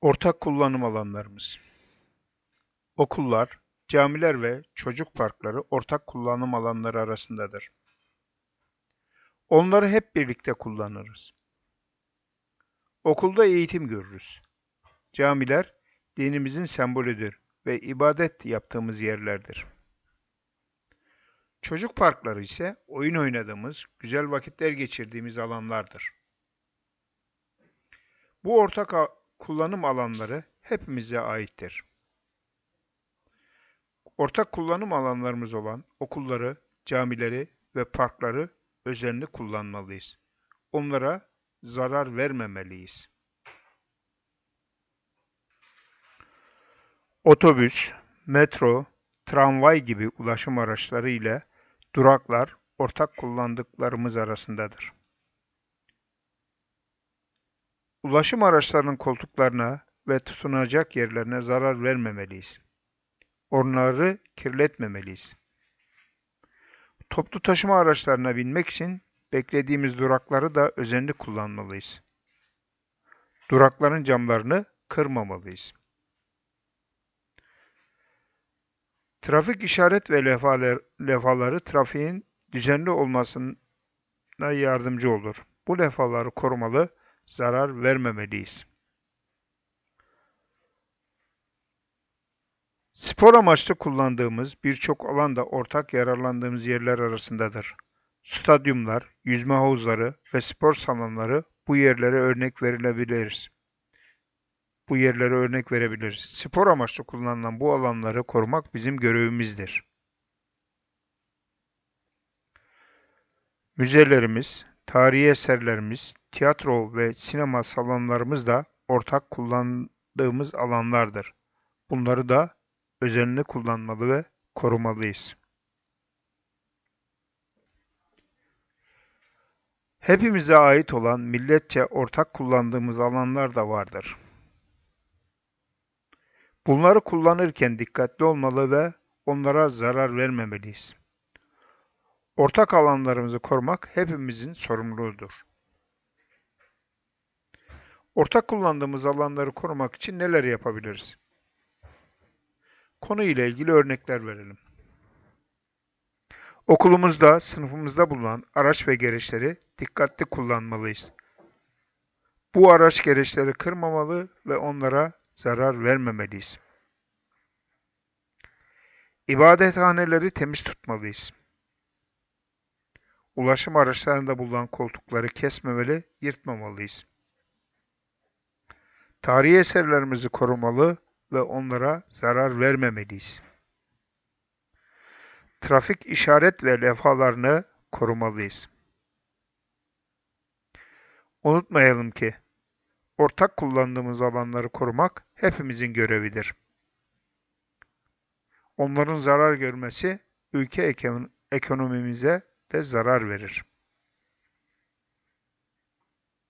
Ortak kullanım alanlarımız. Okullar, camiler ve çocuk parkları ortak kullanım alanları arasındadır. Onları hep birlikte kullanırız. Okulda eğitim görürüz. Camiler dinimizin sembolüdür ve ibadet yaptığımız yerlerdir. Çocuk parkları ise oyun oynadığımız, güzel vakitler geçirdiğimiz alanlardır. Bu ortak kullanım alanları hepimize aittir. Ortak kullanım alanlarımız olan okulları, camileri ve parkları özenli kullanmalıyız. Onlara zarar vermemeliyiz. Otobüs, metro, tramvay gibi ulaşım araçları ile duraklar ortak kullandıklarımız arasındadır. Ulaşım araçlarının koltuklarına ve tutunacak yerlerine zarar vermemeliyiz. Onları kirletmemeliyiz. Toplu taşıma araçlarına binmek için beklediğimiz durakları da özenli kullanmalıyız. Durakların camlarını kırmamalıyız. Trafik işaret ve levhalar, levhaları trafiğin düzenli olmasına yardımcı olur. Bu levhaları korumalı, zarar vermemeliyiz. Spor amaçlı kullandığımız birçok alan da ortak yararlandığımız yerler arasındadır. Stadyumlar, yüzme havuzları ve spor salonları bu yerlere örnek verilebiliriz. Bu yerlere örnek verebiliriz. Spor amaçlı kullanılan bu alanları korumak bizim görevimizdir. Müzelerimiz, tarihi eserlerimiz, tiyatro ve sinema salonlarımız da ortak kullandığımız alanlardır. Bunları da özenli kullanmalı ve korumalıyız. Hepimize ait olan milletçe ortak kullandığımız alanlar da vardır. Bunları kullanırken dikkatli olmalı ve onlara zarar vermemeliyiz. Ortak alanlarımızı korumak hepimizin sorumluluğudur. Ortak kullandığımız alanları korumak için neler yapabiliriz? Konu ile ilgili örnekler verelim. Okulumuzda, sınıfımızda bulunan araç ve gereçleri dikkatli kullanmalıyız. Bu araç gereçleri kırmamalı ve onlara zarar vermemeliyiz. İbadethaneleri temiz tutmalıyız. Ulaşım araçlarında bulunan koltukları kesmemeli, yırtmamalıyız. Tarihi eserlerimizi korumalı ve onlara zarar vermemeliyiz. Trafik işaret ve levhalarını korumalıyız. Unutmayalım ki ortak kullandığımız alanları korumak hepimizin görevidir. Onların zarar görmesi ülke ekonomimize zarar verir.